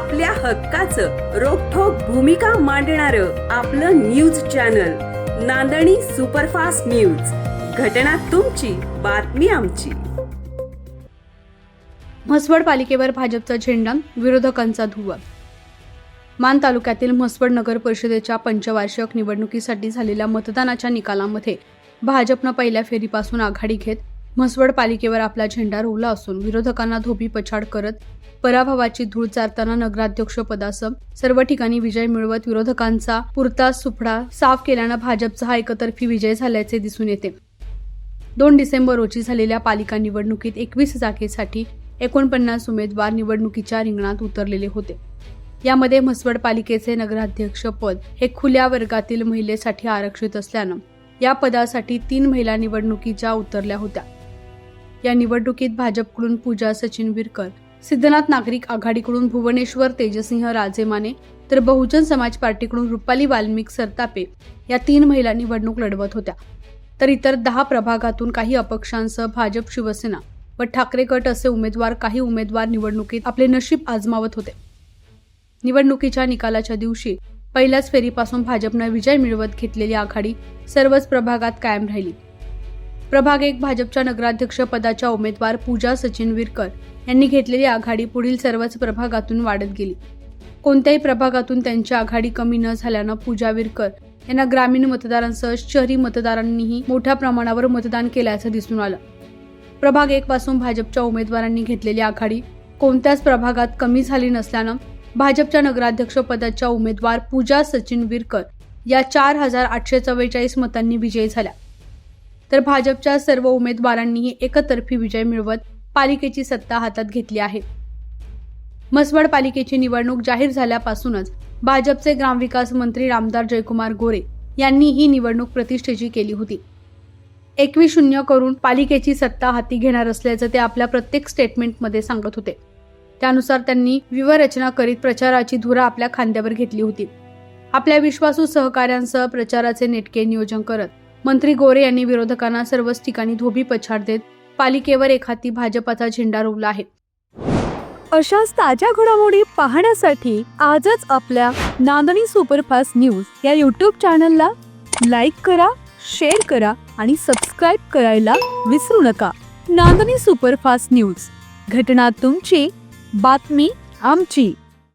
आपल्या हक्काचं रोखोक भूमिका मांडणार आपलं news channel Nandani superfast news. घटना तुमची बातमी आमची. म्हसवड पालिकेवर भाजपचा झेंडा विरोधकांचा धुव्वा मान तालुक्यातील म्हसवड नगर परिषदेच्या पंचवार्षिक निवडणुकीसाठी झालेल्या मतदानाच्या निकालामध्ये भाजपनं पहिल्या फेरीपासून आघाडी घेत म्हसवड पालिकेवर आपला झेंडा रोवला असून विरोधकांना धोबी पछाड करत पराभवाची धूळ चारताना नगराध्यक्षपदासह सर्व ठिकाणी विजय मिळवत विरोधकांचा पुरता सुफडा साफ केल्यानं भाजपचा हा एकतर्फी विजय झाल्याचे दिसून येते. दोन डिसेंबर रोजी झालेल्या पालिका निवडणुकीत एकवीस जागेसाठी एकोणपन्नास उमेदवार निवडणुकीच्या रिंगणात उतरलेले होते. यामध्ये म्हसवड पालिकेचे नगराध्यक्ष पद हे खुल्या वर्गातील महिलेसाठी आरक्षित असल्यानं या पदासाठी तीन महिला निवडणुकीच्या उतरल्या होत्या. या निवडणुकीत भाजपकडून पूजा सचिन विरकर सिद्धनाथ नागरिक आघाडीकडून भुवनेश्वर तेजसिंह राजेमाने तर बहुजन समाज पार्टीकडून रुपाली वाल्मिक सरतापे या तीन महिला निवडणूक लढवत होत्या. तर इतर दहा प्रभागातून काही अपक्षांसह भाजप शिवसेना व ठाकरे गट असे उमेदवार काही उमेदवार निवडणुकीत आपले नशीब आजमावत होते. निवडणुकीच्या निकालाच्या दिवशी पहिल्याच फेरीपासून भाजपनं विजय मिळवत घेतलेली आघाडी सर्वच प्रभागात कायम राहिली. प्रभाग एक भाजपच्या नगराध्यक्ष पदाच्या उमेदवार पूजा सचिन विरकर यांनी घेतलेली आघाडी पुढील सर्वच प्रभागातून वाढत गेली. कोणत्याही प्रभागातून त्यांची आघाडी कमी न झाल्यानं पूजा विरकर यांना ग्रामीण मतदारांसह शहरी मतदारांनीही मोठ्या प्रमाणावर मतदान केल्याचं दिसून आलं. प्रभाग एक पासून भाजपच्या उमेदवारांनी घेतलेली आघाडी कोणत्याच प्रभागात कमी झाली नसल्यानं भाजपच्या नगराध्यक्ष पदाच्या उमेदवार पूजा सचिन विरकर या चार हजार आठशे चव्वेचाळीस मतांनी विजयी झाल्या. तर भाजपच्या सर्व उमेदवारांनीही एकतर्फी विजय मिळवत पालिकेची सत्ता हातात घेतली आहे. म्हसवड पालिकेची निवडणूक जाहीर झाल्यापासूनच भाजपचे ग्रामविकास मंत्री रामदार जयकुमार गोरे यांनी ही निवडणूक प्रतिष्ठेची केली होती. एकवीस शून्य करून पालिकेची सत्ता हाती घेणार असल्याचं ते आपल्या प्रत्येक स्टेटमेंटमध्ये सांगत होते. त्यानुसार त्यांनी व्यूहरचना करीत प्रचाराची धुरा आपल्या खांद्यावर घेतली होती. आपल्या विश्वासू सहकाऱ्यांसह प्रचाराचे नेटके नियोजन करत मंत्री गोरे यांनी विरोधकांना सर्वच ठिकाणी धोबी पछाड देत पालिकेवर एखादी भाजपाचा झेंडा रोवला आहे. अशाच ताज्या घडामोडी पाहण्यासाठी आजच आपल्या नांदणी सुपरफास्ट न्यूज या यूट्यूब चॅनलला लाईक करा शेअर करा आणि सबस्क्राईब करायला विसरू नका. Nandani superfast news. घटना तुमची बातमी आमची.